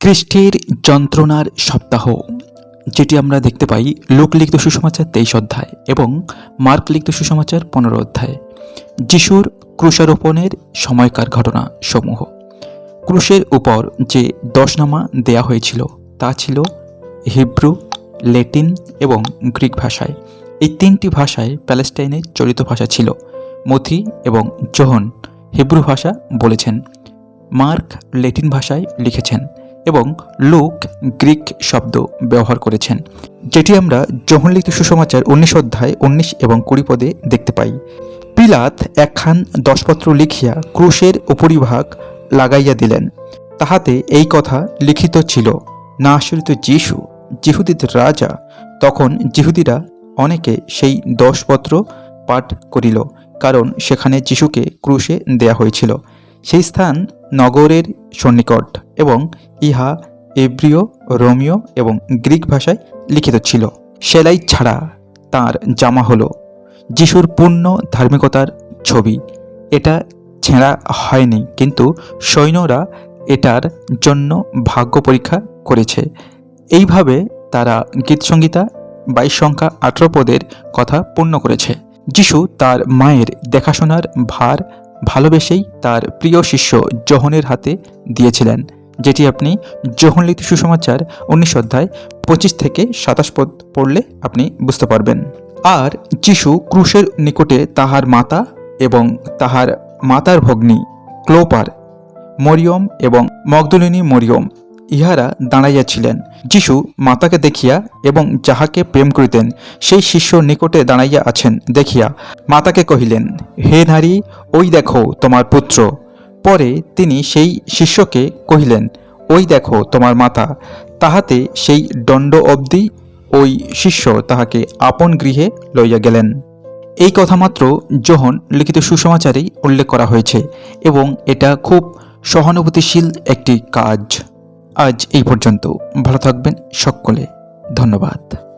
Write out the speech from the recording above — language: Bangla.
খ্রিস্টের যন্ত্রণার সপ্তাহ, যেটি আমরা দেখতে পাই লোক লিখিত সুসমাচার তেইশ অধ্যায় এবং মার্ক লিখিত সুসমাচার পনেরো অধ্যায়। যিশুর ক্রুশারোপণের সময়কার ঘটনা সমূহ। ক্রুশের উপর যে দশনামা দেয়া হয়েছিল, তা ছিল হিব্রু, ল্যাটিন এবং গ্রিক ভাষায়। এই তিনটি ভাষায় প্যালেস্টাইনের চলিত ভাষা ছিল। মথি এবং জোহন হিব্রু ভাষা বলেছেন। মার্ক ল্যাটিন ভাষায় লিখেছেন। এবং লুক, গ্রিক শব্দ ব্যবহার করেছেন, যেটি আমরা জহনলিখিত সুসমাচার উনিশ অধ্যায় উনিশ এবং কুড়ি পদে দেখতে পাই। পিলাত একখান দশপত্র লিখিয়া ক্রুশের উপরিভাগ লাগাইয়া দিলেন। তাহাতে এই কথা লিখিত ছিল, না আসরিত যিশু জিহুদিদের রাজা, তখন জিহুদিরা অনেকে সেই দশপত্র পাঠ করিল, কারণ সেখানে যিশুকে ক্রুশে দেয়া হয়েছিল। সেই স্থান নগরের সন্নিকট। এবং ইহা এব্রিয় রোমিও এবং গ্রিক ভাষায় লিখিত ছিল। সেলাই ছাড়া তার জামা হলো যিশুর পূর্ণ ধার্মিকতার ছবি। এটা ছেঁড়া হয়নি, কিন্তু সৈন্যরা এটার জন্য ভাগ্য পরীক্ষা করেছে। এইভাবে তারা গীতসংগীতা বাইশ সংখ্যা আঠেরো পদের কথা পূর্ণ করেছে। যিশু তার মায়ের দেখাশোনার ভার ভালোবেসেই তার প্রিয় শিষ্য জোহনের হাতে দিয়েছিলেন। যেটি আপনি লিখিত সুসমাচার উনিশ অধ্যায় পঁচিশ থেকে সাতাশ পদ পড়লে আপনি বুঝতে পারবেন। আর যিশু ক্রুশের নিকটে তাহার মাতা এবং তাহার মাতার ভগ্নী ক্লোপার, মরিয়ম এবং মগদলিনী মরিয়ম ইহারা দাঁড়াইয়াছিলেন। যিশু মাতাকে দেখিয়া এবং যাহাকে প্রেম করিতেন, সেই শিষ্য নিকটে দাঁড়াইয়া আছেন, দেখিয়া মাতাকে কহিলেন, হে নারী, ওই দেখো তোমার পুত্র। পরে তিনি সেই শিষ্যকে কহিলেন, ওই দেখো তোমার মাতা, তাহাতে সেই দণ্ড অবধি ওই শিষ্য তাহাকে আপন গৃহে লইয়া গেলেন। এই কথা মাত্র যোহন লিখিত সুসমাচারেই উল্লেখ করা হয়েছে এবং এটা খুব সহানুভূতিশীল একটি কাজ। আজ এই পর্যন্ত। ভালো থাকবেন সকলে। ধন্যবাদ।